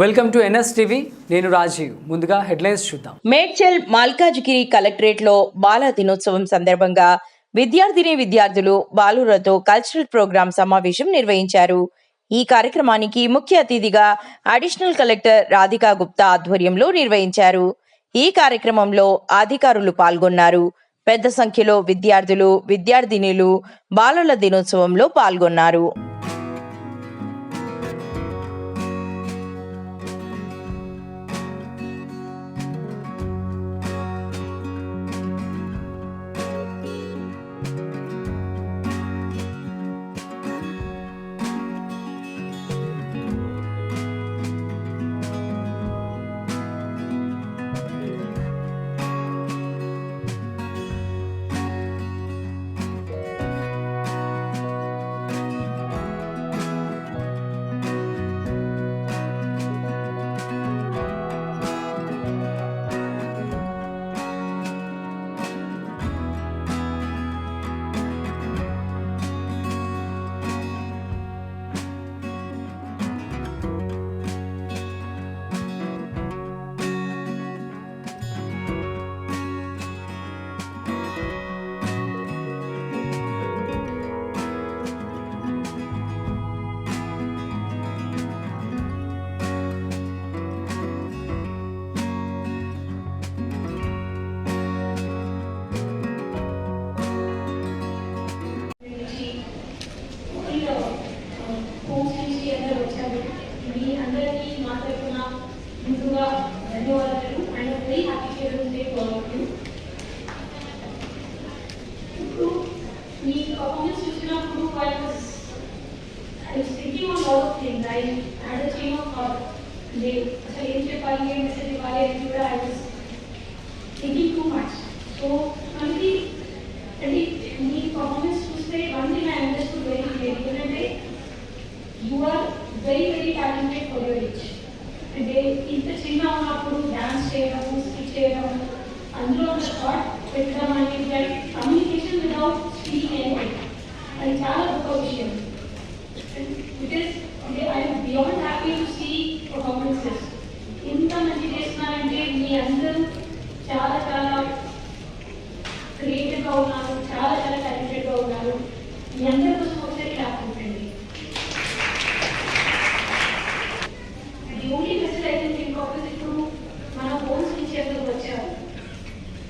Welcome to NS TV నేను రాజీవ్. ముందుగా headlines చూద్దాం. మేడ్చల్ మాల్కాజ్గిరి కలెక్టరేట్లో బాల దినోత్సవం సందర్భంగా విద్యార్థిని విద్యార్థులు బాలురతో కల్చరల్ ప్రోగ్రాం సమావేశం నిర్వహించారు. ఈ కార్యక్రమానికి ముఖ్య అతిథిగా అడిషనల్ కలెక్టర్ రాధికా గుప్తా ఆధ్వర్యంలో నిర్వహించారు. ఈ కార్యక్రమంలో అధికారులు పాల్గొన్నారు. పెద్ద సంఖ్యలో విద్యార్థులు విద్యార్థినిలు బాలల దినోత్సవంలో పాల్గొన్నారు. ముందుగా ధన్యవాదాలు and very happy children's day for all you ఇప్పుడు మీ పర్ఫార్మెన్స్ చూసినప్పుడు I was I was thinking on lot of things I had a change of thought అంటే అసలు ఏం చెప్పాలి ఏం మెసేజ్ ఇవ్వాలి అని కూడా I was thinking too much so మనకి అంటే మీ పర్ఫార్మెన్స్ చూస్తే one thing I understood very clear ఏంటంటే you are very very talented for your age అంటే ఇంత చిన్న ఉన్నప్పుడు డ్యాన్స్ చేయడము స్పీచ్ చేయడము అందులో ఉన్న థాట్ పెట్టడం అనేది లైక్ కమ్యూనికేషన్ వితౌట్ స్పీకింగ్ అనేది అది చాలా గొప్ప విషయం. బికాస్ అంటే I'm beyond happy to see performances ఇంత మంచి చేస్తున్నారంటే మీ అందరూ చాలా చాలా క్రియేటివ్గా ఉన్నారు చాలా చాలా టాలెంటెడ్గా ఉన్నారు మీ అందరి కోసం ఒకసారి క్లాప్ ఉంటుంది ది ఓన్లీ మెసేజ్ అయితే థింక్ ఆఫ్ ఇస్ ఇప్పుడు మన హోమ్స్ నుంచి అందరూ వచ్చారు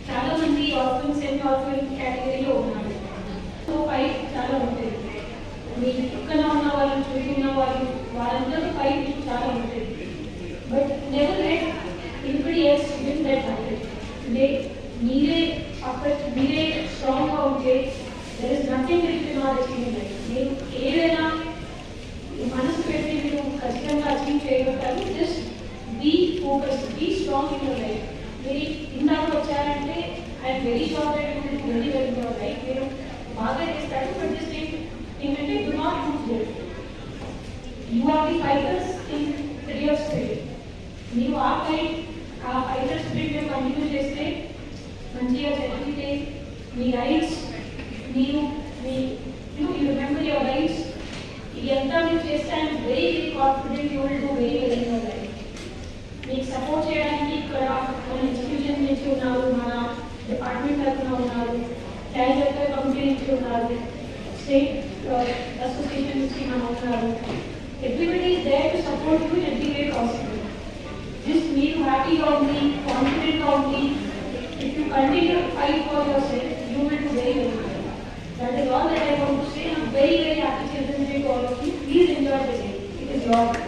చాలా మంది ఆర్ఫన్ సెమీ ఆర్ఫన్ కేటగిరీలో ఉన్నారు సో ఫైట్ చాలా ఉంటుంది మీ పక్కన ఉన్న వాళ్ళు చూసిన వాళ్ళు వాళ్ళందరూ ఫైట్ చాలా ఉంటుంది but never let anybody else win that fight అంటే మీరే అక్కడ మీరే స్ట్రాంగ్గా ఉంటే there is nothing that you not achieve ఏదైనా మనసు పెట్టి మీరు ఖచ్చితంగా అచీవ్ చేయగలుగుతారు. Just be focus be strong in your life మీరు ఇందాక వచ్చారంటే I'm very short and very very your life మీరు బాగా చేస్తారు బట్ జస్ట్ ఏంటంటే do not lose you are the fighters in real spirit మీరు ఆ ఫైట్ ఆ ఫైటర్ స్పిరిట్ మీరు కంటిన్యూ చేస్తే మంచిగా జరిగితే మీ రైట్స్ మీరు మీ you you remember your rights ఇది ఎంత మీరు చేస్తే I'm very very confident you will do very very your life మీకు సపోర్ట్ చేయడానికి ఇక్కడ మన ఇన్స్టిట్యూషన్ నుంచి ఉన్నారు మన డిపార్ట్మెంట్ తరఫున ఉన్నారు చైల్డ్ వెల్ఫేర్ కమిటీ నుంచి ఉన్నారు. State association which came among our Everybody is there to support you in every way possible. Just feel happy of me, confident of me. If you continue to fight for yourself, you will do very well. That is all that I want to say. I am very, very happy to Day for all of you. Please enjoy the day. It is your